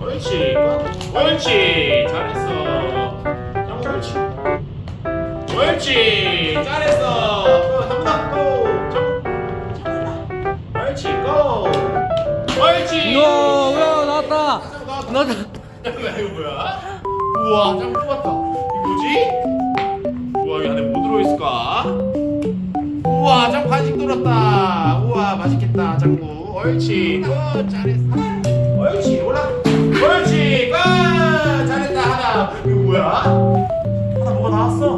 옳지 옳지 잘했어 짱구 옳지 옳지 잘했어 또한번또 짱구 옳지 고 옳지 이야 야 나왔다 나왔다 나왔다 이거 뭐야 우와 짱구 뽑았다 이거 뭐지 우와 이 안에 뭐 들어있을까 우와 짱구 간식 들었다 우와 맛있겠다 짱구 옳지 고 잘했어 옳지 올라. 옳지 고 잘했다 하나. 이거 뭐야? 하나 뭐가 나왔어?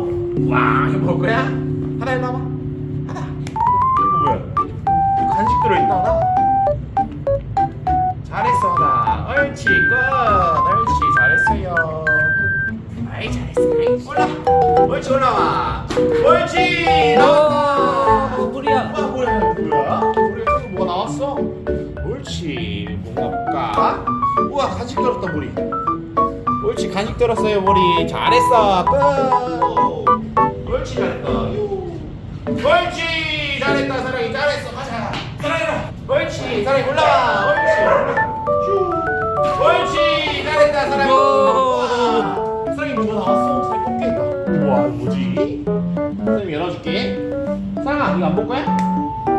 와 이거 먹을 거야? 하나 일로 와봐. 하나. 이거 뭐야? 이거 간식 들어있다 하나? 잘했어 하나. 옳지 끝 옳지 잘했어요. 아이 잘했어 아이. 올라. 옳지 올라와. 옳지 나왔다 가 우와 간식 들었다 머리. 옳지 간식 들었어요 머리. 잘했어 끝. 옳지 잘했다. 유. 옳지 잘했다 사랑이. 잘했어 가자. 사랑이라. 옳지 사랑이 올라와. 옳지. 휴. 옳지 잘했다 사랑이. 우와. 사랑이 뭐가 나왔어? 사랑이 뽑겠다. 우와 뭐지? 사랑이 열어줄게. 사랑아 이거 안 볼 거야?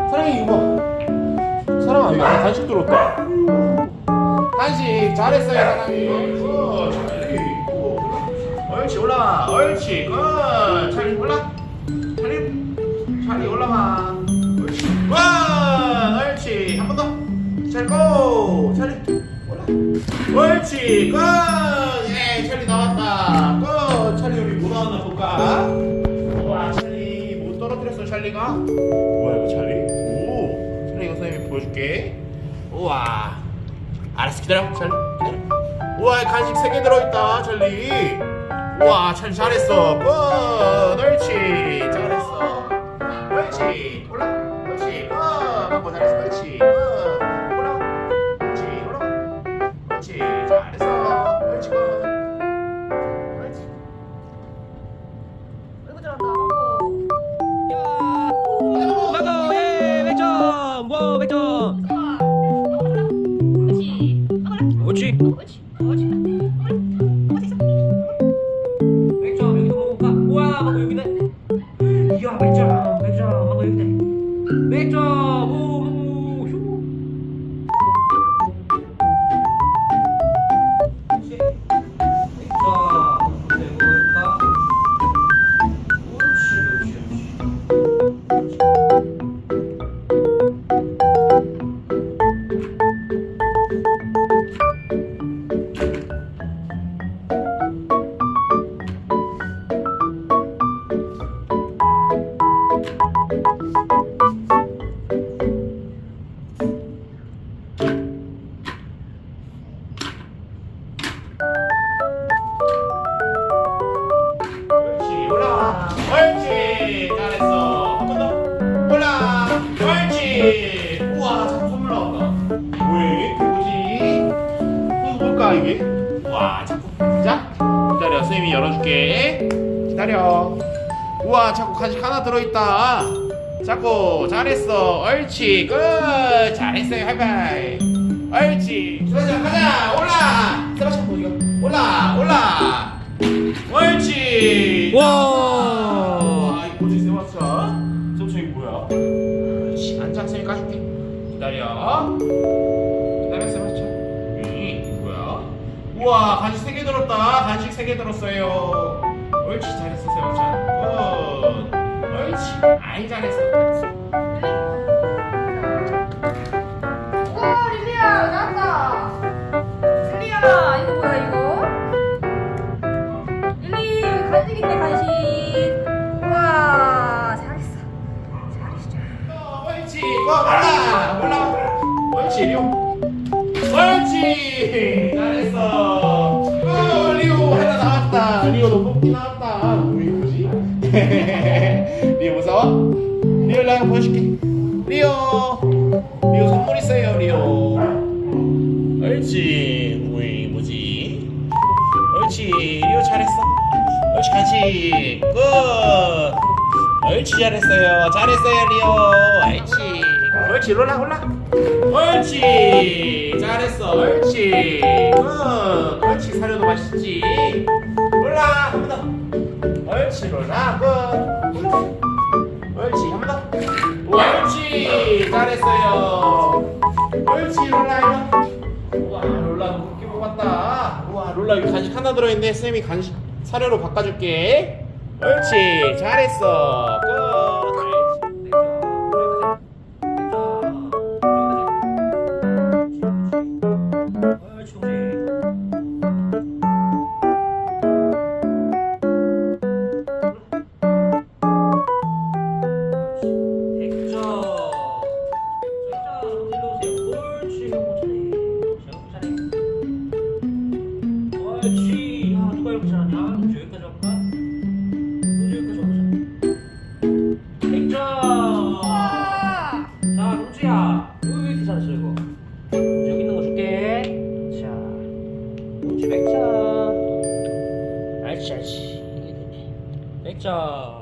사랑이 이거 봐. 사랑아 이거 간식 들었다 간식 잘했어요 굿. 옳지 올라와 옳지 굿. 차리 올라. 차리 차리 올라와. 옳지 와 옳지 한 번더. 잘고. 차리 올라. 옳지 굿예 차리 나왔다. 굿. 차리 여기 뭐 나왔나 볼까? 떨어뜨렸어 찰리가? 뭐야 이거 찰리? 오 찰리 이거 선생님이 보여줄게. 우와 알았어 기다려. 찰리 기다려. 우와 간식 3개 들어있다 찰리. 우와 찰리 잘했어. 끝 옳지 잘했어. 옳지 올라. 옳지 끝 한번 잘했어. 옳지 이야 100점 100점 마고 여기네 100점 우와 자꾸 선물 나온다. 왜 이게? 뭐지? 이거 뭘까 이게? 우와 자꾸 자 기다려. 선생님이 열어줄게. 기다려. 우와 자꾸 간식 하나 들어있다 자꾸 잘했어. 옳지. 끝. 잘했어요. 하이파이. 옳지. 수고하자 가자. 올라. 세바stian 어디가 올라 올라. 옳지. 와. 와 이거 뭐지 세바스찬. 세바스찬 이거 뭐야? 옳지 앉아 선생님 까줄게. 기다려. 기다려 세바스찬. 이 뭐야? 우와 간식 3개 들었다. 간식 3개 들었어요. 옳지 잘했어 세바스찬. 굿 옳지 아이 잘했어 오 릴리야 나왔다. 릴리야 이거 뭐야 이거? 릴리 여기 간식 있네 간식. 우와 잘했어. 옳지. 옳지 리오. 옳지. 잘했어. 고 리오 하나 나왔다. 리오도 뽑기 나왔다. 우리 뭐지 리오 무서워? 리오 나 보여줄게. 리오! 리오 선물 있어요 리오. 옳지. 우리 뭐지? 옳지. 리오 잘했어. 옳지 간식 끝 옳지 잘했어요. 잘했어요 리오. 옳지. 옳지 롤라 롤라 옳지. 잘했어. 옳지. 굿! 옳지 사료도 맛있지. 롤라 한번 더. 옳지 롤라 더 옳지 잘했어요. 옳지 롤라 이리 와 우와 롤라 너무 크게 뽑았다. 우와 롤라 여기 간식 하나 들어있네. 쌤이 간식 사료로 바꿔줄게. 옳지 잘했어 옳지. 야, 누가 이렇게 잘하냐? 너 여기까지 올까? 너 여기까지 와보자. 100점! 와. 자, 동주야. 왜 이렇게 잘했어, 이거? 동주 여기 있는 거 줄게. 자, 동주 100점. 알지, 알지. 100점.